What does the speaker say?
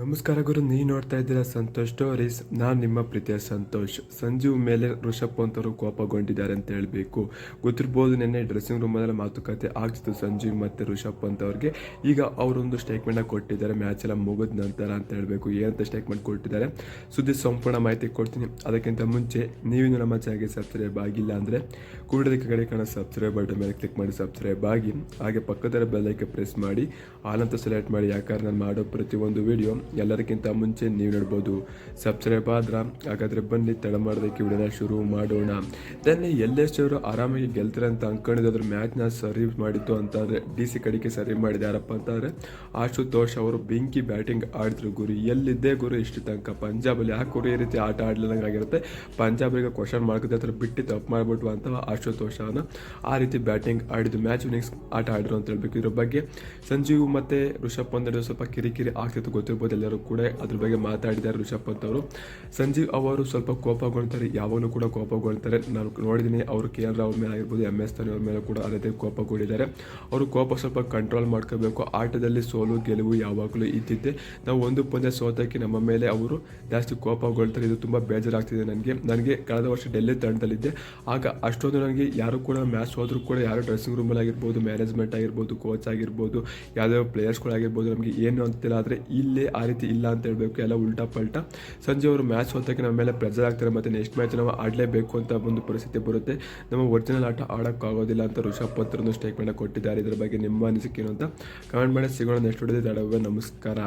ನಮಸ್ಕಾರ ಗುರು ನೀ ನೋಡ್ತಾ ಇದ್ದೀರಾ ಸಂತೋಷ್ ಸ್ಟೋರೀಸ್. ನಾನು ನಿಮ್ಮ ಪ್ರೀತಿಯ ಸಂತೋಷ್. ಸಂಜೀವ್ ಮೇಲೆ ಋಷಭ್ ಪಂತ್ ಅವರು ಕೋಪಗೊಂಡಿದ್ದಾರೆ ಅಂತ ಹೇಳಬೇಕು. ಗೊತ್ತಿರ್ಬೋದು ನಿನ್ನೆ ಡ್ರೆಸ್ಸಿಂಗ್ ರೂಮಲ್ಲಿ ಮಾತುಕತೆ ಆಗ್ತಿತ್ತು ಸಂಜೀವ್ ಮತ್ತು ಋಷಭ್ ಪಂತ್ ಅವ್ರಿಗೆ. ಈಗ ಅವರೊಂದು ಸ್ಟೇಟ್ಮೆಂಟ್ ಕೊಟ್ಟಿದ್ದಾರೆ. ಮ್ಯಾಚ್ ಎಲ್ಲ ಮುಗಿದ ನಂತರ ಅಂತ ಹೇಳಬೇಕು. ಏನಂತ ಸ್ಟೇಟ್ಮೆಂಟ್ ಕೊಟ್ಟಿದ್ದಾರೆ? ಸುದ್ದಿ ಸಂಪೂರ್ಣ ಮಾಹಿತಿ ಕೊಡ್ತೀನಿ. ಅದಕ್ಕಿಂತ ಮುಂಚೆ ನೀವಿನ್ನು ನಮ್ಮ ಚಾನಲ್ಗೆ ಸಬ್ಸ್ಕ್ರೈಬ್ ಆಗಿಲ್ಲ ಅಂದರೆ ಕೂಡಲೇ ಕಡೆ ಕಾಣೋ ಸಬ್ಸ್ಕ್ರೈಬ್ ಬಟನ್ ಮೇಲೆ ಕ್ಲಿಕ್ ಮಾಡಿ. ಸಬ್ಸ್ಕ್ರೈಬ್ ಆಗಿ ಹಾಗೆ ಪಕ್ಕದ ಬೆಲ್ಲೈಕೆ ಪ್ರೆಸ್ ಮಾಡಿ. ಆಲಂತ ಸೆಲೆಕ್ಟ್ ಮಾಡಿ. ಯಾಕಂದ್ರೆ ನಾನು ಮಾಡೋ ಪ್ರತಿಯೊಂದು ವಿಡಿಯೋ ಎಲ್ಲರಿಗಿಂತ ಮುಂಚೆ ನೀವು ನೋಡ್ಬೋದು. ಸಬ್ಸ್ಕ್ರೈಬ್ ಆದ್ರೆ ಹಾಗಾದ್ರೆ ಬನ್ನಿ ತಡ ಮಾಡೋದಕ್ಕೆ ವಿಡಿಯೋನ ಶುರು ಮಾಡೋಣ. ದೆನ್ ಎಲ್ಲೆಷ್ಟವರು ಆರಾಮಾಗಿ ಗೆಲ್ತಾರೆ ಅಂತ ಅನ್ಕೊಂಡಿದ್ದು. ಅದ್ರ ಮ್ಯಾಚ್ನ ಸರಿ ಮಾಡಿದ್ದು ಅಂತಂದರೆ ಡಿ ಸಿ ಕಡೆಗೆ ಸರಿ ಮಾಡಿದ. ಯಾರಪ್ಪ ಅಂತಂದರೆ ಆಶುತೋಷ್ ಅವರು ಬೆಂಕಿ ಬ್ಯಾಟಿಂಗ್ ಆಡಿದ್ರು ಗುರು. ಎಲ್ಲಿದ್ದೇ ಗುರು? ಇಷ್ಟು ತನಕ ಪಂಜಾಬಲ್ಲಿ ಯಾಕೆ ಗುರು ಈ ರೀತಿ ಆಟ ಆಡ್ಲಿಲ್ಲಂಗೆ ಆಗಿರುತ್ತೆ? ಈಗ ಕ್ವಶನ್ ಮಾಡ್ಕೊತ ಹತ್ರ ಬಿಟ್ಟು ತಪ್ಪು ಮಾಡ್ಬಿಟ್ಟು ಅಂತ ಆಶುತೋಷನ ಆ ರೀತಿ ಬ್ಯಾಟಿಂಗ್ ಆಡಿದ್ದು. ಮ್ಯಾಚ್ ವಿನಿಂಗ್ಸ್ ಆಟ ಆಡಿದ್ರು ಅಂತ ಹೇಳ್ಬೇಕು. ಇದ್ರ ಬಗ್ಗೆ ಸಂಜೀವ್ ಮತ್ತೆ ಋಷಭ್ ಪಂತ್ ಸ್ವಲ್ಪ ಕಿರಿಕಿರಿ ಆಗ್ತಿತ್ತು ಗೊತ್ತಿರ್ಬೋದು. ಎಲ್ಲರೂ ಕೂಡ ಅದ್ರ ಬಗ್ಗೆ ಮಾತಾಡಿದ್ದಾರೆ ರಿಷಬ್ ಪಂತ್ ಅವರು. ಸಂಜೀವ್ ಅವರು ಸ್ವಲ್ಪ ಕೋಪಗೊಳ್ತಾರೆ ಯಾವಾಗಲೂ ಕೂಡ ಕೋಪಗೊಳ್ತಾರೆ ನಾನು ನೋಡಿದ್ದೀನಿ, ಅವರು ಕೆ ಎಲ್ ರಾವ್ ಮೇಲೆ ಆಗಿರ್ಬೋದು ಎಂ ಎಸ್ ಧೋನಿ ಅವ್ರ ಮೇಲೆ ಕೂಡ ಅದೇ ಕೋಪಗೊಂಡಿದ್ದಾರೆ. ಅವರು ಕೋಪ ಸ್ವಲ್ಪ ಕಂಟ್ರೋಲ್ ಮಾಡ್ಕೋಬೇಕು. ಆಟದಲ್ಲಿ ಸೋಲು, ಗೆಲುವು ಯಾವಾಗಲೂ ಇದ್ದಿದ್ದೆ. ನಾವು ಒಂದು ಪಂದ್ಯ ಸೋತಕ್ಕೆ ನಮ್ಮ ಮೇಲೆ ಅವರು ಜಾಸ್ತಿ ಕೋಪಗೊಳ್ತಾರೆ ಇದು ತುಂಬ ಬೇಜಾರಾಗ್ತಿದೆ ನನಗೆ. ನನಗೆ ಕಳೆದ ವರ್ಷ ಡೆಲ್ಲಿ ತಂಡದಲ್ಲಿದ್ದೆ. ಆಗ ಅಷ್ಟೊಂದು ನನಗೆ ಯಾರು ಕೂಡ ಮ್ಯಾಚ್ ಹೋದರೂ ಕೂಡ ಯಾರು ಡ್ರೆಸ್ಸಿಂಗ್ ರೂಮಲ್ಲಿ ಆಗಿರ್ಬೋದು ಮ್ಯಾನೇಜ್ಮೆಂಟ್ ಆಗಿರ್ಬೋದು ಕೋಚ್ ಆಗಿರ್ಬೋದು, ಯಾವುದೇ ಪ್ಲೇಯರ್ಸ್ಗಳಾಗಿರ್ಬೋದು ನಮಗೆ ಏನು ಅಂತಿಲ್ಲ. ಆದರೆ ಇಲ್ಲೇ ರೀತಿ ಇಲ್ಲ ಅಂತ ಹೇಳಬೇಕು, ಎಲ್ಲ ಉಲ್ಟಾ ಪಲ್ಟಾ. ಸಂಜೆ ಅವರು ಮ್ಯಾಚ್ ಸೋತಕ್ಕೆ ನಮ್ಮ ಮೇಲೆ ಪ್ರೆಜರ್ ಆಗ್ತಾರೆ ಮತ್ತು ನೆಕ್ಸ್ಟ್ ಮ್ಯಾಚ್ ನಾವು ಆಡಲೇಬೇಕು ಅಂತ ಒಂದು ಪರಿಸ್ಥಿತಿ ಬರುತ್ತೆ. ನಮ್ಮ ಒರಿಜಿನಲ್ ಆಟ ಆಡೋಕ್ಕಾಗೋದಿಲ್ಲ ಅಂತ ಋಷಭ್ ಪತ್ರನೂ ಸ್ಟೇಟ್ಮೆಂಟ್ ಕೊಟ್ಟಿದ್ದಾರೆ. ಇದರ ಬಗ್ಗೆ ನಿಮ್ಮ ಅನಿಸಿಕೆ ಏನು ಅಂತ ಕಮೆಂಟ್ ಮಾಡಿ. ಸಿಗೋಣ ನೆಕ್ಸ್ಟ್ ವಿಡಿಯೋದಲ್ಲಿ ನಮಸ್ಕಾರ.